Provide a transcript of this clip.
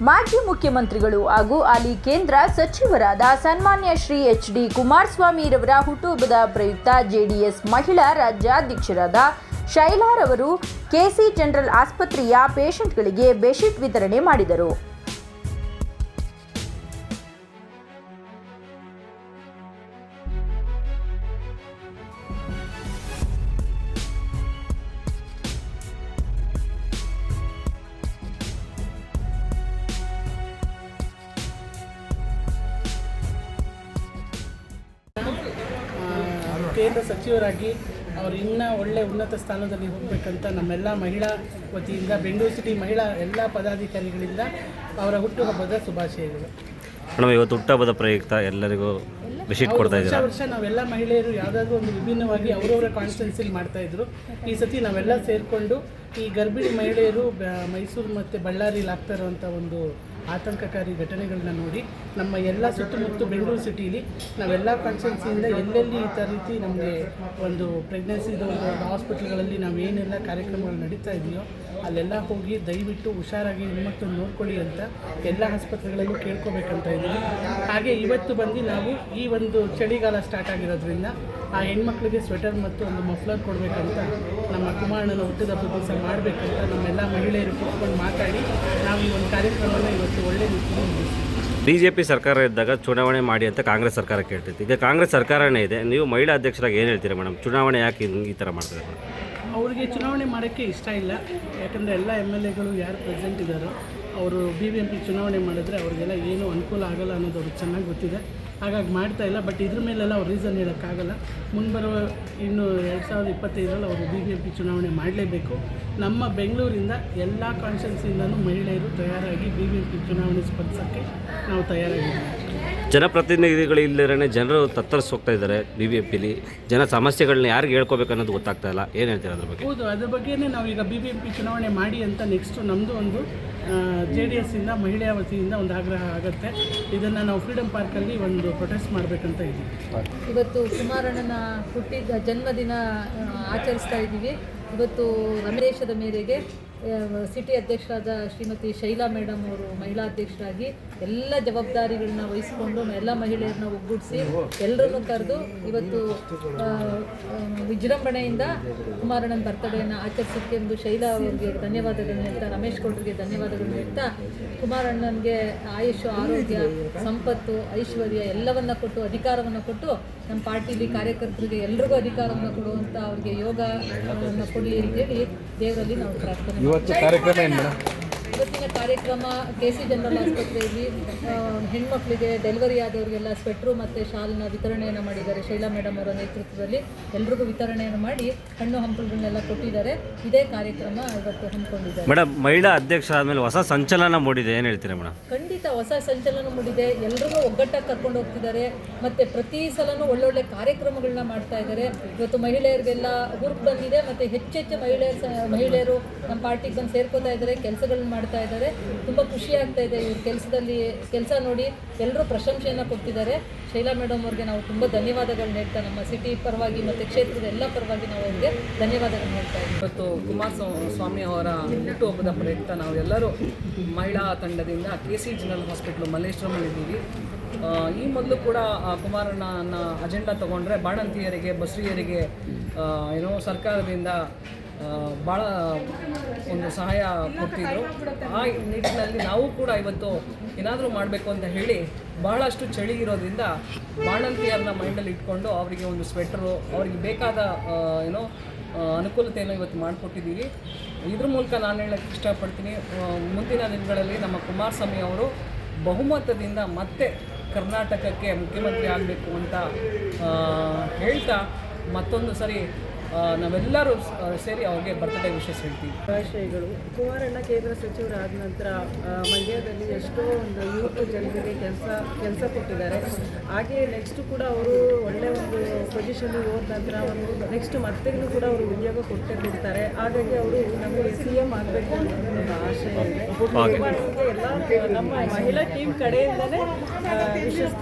ಮಾಜಿ ಮುಖ್ಯಮಂತ್ರಿಗಳು ಹಾಗೂ ಆಲಿ ಕೇಂದ್ರ ಸಚಿವರಾದ ಸನ್ಮಾನ್ಯ ಶ್ರೀ ಎಚ್ ಡಿ ಕುಮಾರಸ್ವಾಮಿರವರ ಹುಟ್ಟುಹಬ್ಬದ ಪ್ರಯುಕ್ತ ಜೆಡಿಎಸ್ ಮಹಿಳಾ ರಾಜ್ಯಾಧ್ಯಕ್ಷರಾದ ಶೈಲಾರವರು ಕೆಸಿ ಜನರಲ್ ಆಸ್ಪತ್ರೆಯ ಪೇಷಂಟ್ಗಳಿಗೆ ಬೆಡ್ಶೀಟ್ ವಿತರಣೆ ಮಾಡಿದರು. ಕೇಂದ್ರ ಸಚಿವರಾಗಿ ಅವರು ಇನ್ನೂ ಒಳ್ಳೆ ಉನ್ನತ ಸ್ಥಾನದಲ್ಲಿ ಹೋಗಬೇಕಂತ ನಮ್ಮೆಲ್ಲ ಮಹಿಳಾ ವತಿಯಿಂದ ಬೆಂಗಳೂರು ಸಿಟಿ ಮಹಿಳಾ ಎಲ್ಲ ಪದಾಧಿಕಾರಿಗಳಿಂದ ಅವರ ಹುಟ್ಟುಹಬ್ಬದ ಶುಭಾಶಯಗಳು. ಮೇಡಮ್ ಇವತ್ತು ಹುಟ್ಟುಹಬ್ಬದ ಪ್ರಯುಕ್ತ ಎಲ್ಲರಿಗೂ ವಿಸಿಟ್ ಕೊಡ್ತಾ ಇದ್ದೀವಿ ಇದ್ದೀರಾ? ವರ್ಷ ನಾವೆಲ್ಲ ಮಹಿಳೆಯರು ಯಾವುದಾದ್ರೂ ಒಂದು ವಿಭಿನ್ನವಾಗಿ ಅವರವರ ಕಾನ್ಫರೆನ್ಸಲ್ಲಿ ಮಾಡ್ತಾ ಇದ್ರು. ಈ ಸತಿ ನಾವೆಲ್ಲ ಸೇರಿಕೊಂಡು ಈ ಗರ್ಭಿಣಿ ಮಹಿಳೆಯರು ಮೈಸೂರು ಮತ್ತು ಬಳ್ಳಾರಿಲಿ ಆಗ್ತಾ ಇರುವಂಥ ಒಂದು ಆತಂಕಕಾರಿ ಘಟನೆಗಳನ್ನ ನೋಡಿ ನಮ್ಮ ಎಲ್ಲ ಸುತ್ತಮುತ್ತ ಬೆಂಗಳೂರು ಸಿಟಿಲಿ ನಾವೆಲ್ಲ ಕಾನ್ಸ್ಟಿಟ್ಯೂನ್ಸಿಯಿಂದ ಎಲ್ಲೆಲ್ಲಿ ಈ ಥರ ರೀತಿ ನಮಗೆ ಒಂದು ಪ್ರೆಗ್ನೆನ್ಸಿದು ಹಾಸ್ಪಿಟ್ಲ್ಗಳಲ್ಲಿ ನಾವು ಏನೆಲ್ಲ ಕಾರ್ಯಕ್ರಮಗಳು ನಡೀತಾ ಇದೆಯೋ ಅಲ್ಲೆಲ್ಲ ಹೋಗಿ ದಯವಿಟ್ಟು ಹುಷಾರಾಗಿ ಹೆಣ್ಮಕ್ಳು ನೋಡ್ಕೊಳ್ಳಿ ಅಂತ ಎಲ್ಲ ಆಸ್ಪತ್ರೆಗಳಲ್ಲೂ ಕೇಳ್ಕೊಬೇಕಂತ ಇದ್ದೀವಿ. ಹಾಗೆ ಇವತ್ತು ಬಂದು ನಾವು ಈ ಒಂದು ಚಳಿಗಾಲ ಸ್ಟಾರ್ಟ್ ಆಗಿರೋದ್ರಿಂದ ಆ ಹೆಣ್ಮಕ್ಳಿಗೆ ಸ್ವೆಟರ್ ಮತ್ತು ಒಂದು ಮಫ್ಲರ್ ಕೊಡಬೇಕಂತ ನಮ್ಮ ಕುಮಾರಣ್ಣನ ಹುಟ್ಟಿದ ಪ್ರದೇಶ ಮಾಡಬೇಕಂತ ನಮ್ಮೆಲ್ಲ ಮಹಿಳೆಯರು ಕೂತ್ಕೊಂಡು ಮಾತಾಡಿ ನಾವು ಈ ಒಂದು ಕಾರ್ಯಕ್ರಮವನ್ನು ಇವತ್ತು ಬಿ ಜೆ ಪಿ ಸರ್ಕಾರ ಇದ್ದಾಗ ಚುನಾವಣೆ ಮಾಡಿ ಅಂತ ಕಾಂಗ್ರೆಸ್ ಸರ್ಕಾರ ಕೇಳ್ತೈತಿ ಈಗ ಕಾಂಗ್ರೆಸ್ ಸರ್ಕಾರನೇ ಇದೆ, ನೀವು ಮಹಿಳಾ ಅಧ್ಯಕ್ಷರಾಗಿ ಏನು ಹೇಳ್ತೀರಾ ಮೇಡಮ್? ಚುನಾವಣೆ ಯಾಕೆ ಈ ಥರ ಮಾಡ್ತಾರೆ ಅವರಿಗೆ ಚುನಾವಣೆ ಮಾಡೋಕ್ಕೆ ಇಷ್ಟ ಇಲ್ಲ. ಯಾಕಂದರೆ ಎಲ್ಲ ಎಂ ಎಲ್ ಎಗಳು ಯಾರು ಪ್ರೆಸೆಂಟ್ ಇದ್ದಾರೋ ಅವರು ಬಿ ಬಿ ಎಂ ಪಿ ಚುನಾವಣೆ ಮಾಡಿದ್ರೆ ಅವ್ರಿಗೆಲ್ಲ ಏನೂ ಅನುಕೂಲ ಆಗಲ್ಲ ಅನ್ನೋದು ಅವ್ರಿಗೆ ಚೆನ್ನಾಗಿ ಗೊತ್ತಿದೆ. ಹಾಗಾಗಿ ಮಾಡ್ತಾ ಇಲ್ಲ ಬಟ್ ಇದ್ರ ಮೇಲೆಲ್ಲ ಅವ್ರು ರೀಸನ್ ಹೇಳೋಕ್ಕಾಗಲ್ಲ. ಮುಂಬರುವ ಇನ್ನು ಎರಡು ಸಾವಿರದ ಇಪ್ಪತ್ತೈದರಲ್ಲಿ ಅವರು ಬಿ ಬಿ ಎಂ ಪಿ ಚುನಾವಣೆ ಮಾಡಲೇಬೇಕು. ನಮ್ಮ ಬೆಂಗಳೂರಿಂದ ಎಲ್ಲ ಕಾನ್ಸ್ಟಿಟ್ಯೂನ್ಸಿಯಿಂದನೂ ಮಹಿಳೆಯರು ತಯಾರಾಗಿ ಬಿ ಬಿ ಎಂ ಪಿ ಚುನಾವಣೆ ಸ್ಪರ್ಧಿಸೋಕ್ಕೆ ನಾವು ತಯಾರಾಗಿದ್ದೀವಿ. ಜನಪ್ರತಿನಿಧಿಗಳು ಇಲ್ಲದೇ ಜನರು ತತ್ತರಿಸಿ ಹೋಗ್ತಾ ಇದ್ದಾರೆ ಬಿ ಬಿ ಎಂ ಪಿಲಿ ಜನ ಸಮಸ್ಯೆಗಳನ್ನ ಯಾರಿಗೆ ಹೇಳ್ಕೋಬೇಕು ಅನ್ನೋದು ಗೊತ್ತಾಗ್ತಾ ಇಲ್ಲ. ಏನು ಹೇಳ್ತೀರಾ ಅದ್ರ ಬಗ್ಗೆ? ಹೌದು ಅದ್ರ ಬಗ್ಗೆನೇ ನಾವು ಈಗ ಬಿ ಬಿ ಎಂ ಪಿ ಚುನಾವಣೆ ಮಾಡಿ ಅಂತ ನೆಕ್ಸ್ಟ್ ನಮ್ಮದು ಒಂದು ಜೆ ಡಿ ಎಸ್ಸಿಂದ ಮಹಿಳೆಯ ವತಿಯಿಂದ ಒಂದು ಆಗ್ರಹ ಆಗುತ್ತೆ. ಇದನ್ನು ನಾವು ಫ್ರೀಡಮ್ ಪಾರ್ಕಲ್ಲಿ ಒಂದು ಪ್ರೊಟೆಸ್ಟ್ ಮಾಡಬೇಕಂತ ಇದ್ದೀವಿ. ಇವತ್ತು ಕುಮಾರಣ್ಣನ ಹುಟ್ಟಿದ ಜನ್ಮದಿನ ಆಚರಿಸ್ತಾ ಇದ್ದೀವಿ. ಇವತ್ತು ರಮೇಶದ ಮೇರೆಗೆ ಸಿಟಿ ಅಧ್ಯಕ್ಷರಾದ ಶ್ರೀಮತಿ ಶೈಲಾ ಮೇಡಮ್ ಅವರು ಮಹಿಳಾ ಅಧ್ಯಕ್ಷರಾಗಿ ಎಲ್ಲ ಜವಾಬ್ದಾರಿಗಳನ್ನ ವಹಿಸಿಕೊಂಡು ಎಲ್ಲ ಮಹಿಳೆಯರನ್ನ ಒಗ್ಗೂಡಿಸಿ ಎಲ್ಲರನ್ನು ಕರೆದು ಇವತ್ತು ವಿಜೃಂಭಣೆಯಿಂದ ಕುಮಾರಣ್ಣನ ಬರ್ತಡೆಯನ್ನು ಆಚರಿಸೋಕ್ಕೆ ಒಂದು ಶೈಲಾ ಅವರಿಗೆ ಧನ್ಯವಾದಗಳನ್ನ ಹೇಳ್ತಾ, ರಮೇಶ್ ಗೌಡ್ರಿಗೆ ಧನ್ಯವಾದಗಳನ್ನ ಹೇಳ್ತಾ, ಕುಮಾರಣ್ಣನಿಗೆ ಆಯುಷ್, ಆರೋಗ್ಯ, ಸಂಪತ್ತು, ಐಶ್ವರ್ಯ ಎಲ್ಲವನ್ನ ಕೊಟ್ಟು, ಅಧಿಕಾರವನ್ನು ಕೊಟ್ಟು ನಮ್ಮ ಪಾರ್ಟಿಲಿ ಕಾರ್ಯಕರ್ತರಿಗೆ ಎಲ್ರಿಗೂ ಅಧಿಕಾರವನ್ನು ಕೊಡುವಂಥ ಅವರಿಗೆ ಯೋಗ ಕೊಡಲಿ ಅಂತೇಳಿ ದೇವರಲ್ಲಿ ನಾವು ಪ್ರಾರ್ಥನೆ వచ్చే కార్యక్రమం మేడం? ಇವತ್ತಿನ ಕಾರ್ಯಕ್ರಮ ಕೆ ಸಿ ಜನರಲ್ ಆಸ್ಪತ್ರೆಯಲ್ಲಿ ಹೆಣ್ಮಕ್ಳಿಗೆ ಡೆಲಿವರಿ ಆದವರಿಗೆಲ್ಲ ಸ್ವೆಟ್ರು ಮತ್ತು ಶಾಲಿನ ವಿತರಣೆಯನ್ನು ಮಾಡಿದ್ದಾರೆ. ಶೈಲಾ ಮೇಡಮ್ ಅವರ ನೇತೃತ್ವದಲ್ಲಿ ಎಲ್ರಿಗೂ ವಿತರಣೆಯನ್ನು ಮಾಡಿ ಹಣ್ಣು ಹಂಪಲುಗಳನ್ನೆಲ್ಲ ಕೊಟ್ಟಿದ್ದಾರೆ. ಇದೇ ಕಾರ್ಯಕ್ರಮ ಇವತ್ತು ಹಮ್ಮಿಕೊಂಡಿದ್ದಾರೆ. ಮೇಡಮ್ ಮಹಿಳಾ ಅಧ್ಯಕ್ಷ ಆದಮೇಲೆ ಹೊಸ ಸಂಚಲನ ಮೂಡಿದೆ. ಏನು ಹೇಳ್ತೀರಾ ಮೇಡಮ್ ಖಂಡಿತ ಹೊಸ ಸಂಚಲನ ಮೂಡಿದೆ. ಎಲ್ರಿಗೂ ಒಗ್ಗಟ್ಟಾಗಿ ಕರ್ಕೊಂಡು ಹೋಗ್ತಿದ್ದಾರೆ. ಮತ್ತು ಪ್ರತಿ ಸಲನೂ ಒಳ್ಳೊಳ್ಳೆ ಕಾರ್ಯಕ್ರಮಗಳನ್ನ ಮಾಡ್ತಾ ಇದ್ದಾರೆ. ಇವತ್ತು ಮಹಿಳೆಯರಿಗೆಲ್ಲ ಹುರುಪು ಬಂದಿದೆ. ಮತ್ತು ಹೆಚ್ಚೆಚ್ಚು ಮಹಿಳೆಯರು ಮಹಿಳೆಯರು ನಮ್ಮ ಪಾರ್ಟಿಗೆ ಬಂದು ಸೇರ್ಕೋತಾ ಇದ್ದಾರೆ. ಕೆಲಸಗಳನ್ನ ಮಾಡ್ತಾ ಇದ್ದಾರೆ. ತುಂಬ ಖುಷಿ ಆಗ್ತಾ ಇದೆ ಇವ್ರ ಕೆಲಸದಲ್ಲಿ. ಕೆಲಸ ನೋಡಿ ಎಲ್ಲರೂ ಪ್ರಶಂಸೆಯನ್ನು ಕೊಡ್ತಿದ್ದಾರೆ ಶೈಲಾ ಮೇಡಮ್ ಅವ್ರಿಗೆ ನಾವು ತುಂಬ ಧನ್ಯವಾದಗಳನ್ನ ಹೇಳ್ತಾ ನಮ್ಮ ಸಿಟಿ ಪರವಾಗಿ ಮತ್ತು ಕ್ಷೇತ್ರದ ಎಲ್ಲ ಪರವಾಗಿ ನಾವು ಅವ್ರಿಗೆ ಧನ್ಯವಾದಗಳನ್ನ ಹೇಳ್ತಾ ಇದ್ದೀವಿ. ಇವತ್ತು ಕುಮಾರ್ ಸ್ವಾಮಿ ಅವರ ಹುಟ್ಟುಹಬ್ಬದ ಪ್ರಯುಕ್ತ ನಾವು ಎಲ್ಲರೂ ಮಹಿಳಾ ತಂಡದಿಂದ ಕೆ ಸಿ ಜನರಲ್ ಹಾಸ್ಪಿಟ್ಲು ಮಲ್ಲೇಶ್ವರಮಲ್ಲಿದ್ದೀವಿ ಇದ್ದೀವಿ. ಈ ಮೊದಲು ಕೂಡ ಕುಮಾರಣ್ಣನ ಅಜೆಂಡಾ ತಗೊಂಡ್ರೆ ಬಾಣಂತಿಯರಿಗೆ, ಬಸ್ರಿಯರಿಗೆ ಏನೋ ಸರ್ಕಾರದಿಂದ ಭಾಳ ಒಂದು ಸಹಾಯ ಕೊಡ್ತಿದ್ರು. ಆ ನಿಟ್ಟಿನಲ್ಲಿ ನಾವು ಕೂಡ ಇವತ್ತು ಏನಾದರೂ ಮಾಡಬೇಕು ಅಂತ ಹೇಳಿ ಬಹಳಷ್ಟು ಚಳಿ ಇರೋದ್ರಿಂದ ಬಾಣಂತಿಯರನ್ನ ಮೈಂಡಲ್ಲಿ ಇಟ್ಕೊಂಡು ಅವರಿಗೆ ಒಂದು ಸ್ವೆಟ್ರು ಅವರಿಗೆ ಬೇಕಾದ ಏನೋ ಅನುಕೂಲತೆಯನ್ನು ಇವತ್ತು ಮಾಡಿಕೊಟ್ಟಿದ್ದೀವಿ. ಇದ್ರ ಮೂಲಕ ನಾನು ಹೇಳಕ್ಕೆ ಇಷ್ಟಪಡ್ತೀನಿ. ಮುಂದಿನ ದಿನಗಳಲ್ಲಿ ನಮ್ಮ ಕುಮಾರಸ್ವಾಮಿ ಅವರು ಬಹುಮತದಿಂದ ಮತ್ತೆ ಕರ್ನಾಟಕಕ್ಕೆ ಮುಖ್ಯಮಂತ್ರಿ ಆಗಬೇಕು ಅಂತ ಹೇಳ್ತಾ ಮತ್ತೊಂದು ಸರಿ ನಾವೆಲ್ಲರೂ ಸ- ಸೇರಿ ಅವ್ರಿಗೆ ಬರ್ತಡೇ ವಿಶೇಷ ಹೇಳ್ತೀವಿ. ಶುಭಾಶಯಗಳು. ಕುಮಾರಣ್ಣ ಕೇಂದ್ರ ಸಚಿವರಾದ ನಂತರ ಮಂಡ್ಯದಲ್ಲಿ ಎಷ್ಟೋ ಒಂದು ಯುವಕ ಜನರಿಗೆ ಕೆಲಸ ಕೆಲಸ ಕೊಟ್ಟಿದ್ದಾರೆ. ಹಾಗೆ ನೆಕ್ಸ್ಟ್ ಕೂಡ ಅವರು ಒಳ್ಳೆ ಒಂದು ಪೊಸಿಷನ್ ಹೋದ ನಂತರ ಒಂದು ನೆಕ್ಸ್ಟ್ ಮತ್ತೆಗೂ ಕೂಡ ಅವರು ಉದ್ಯೋಗ ಕೊಟ್ಟೇ ಕೊಡ್ತಾರೆ ಹಾಗಾಗಿ ಅವರು ನಮಗೆ ಸಿ ಎಂ ಆಗಬೇಕು ಅನ್ನೋ ಆಶಯ ಇದೆ. ಎಲ್ಲ ನಮ್ಮ ಮಹಿಳಾ ಟೀಮ್ ಕಡೆಯಿಂದಲೇ ವಿಶಿಸ್ತೀವಿ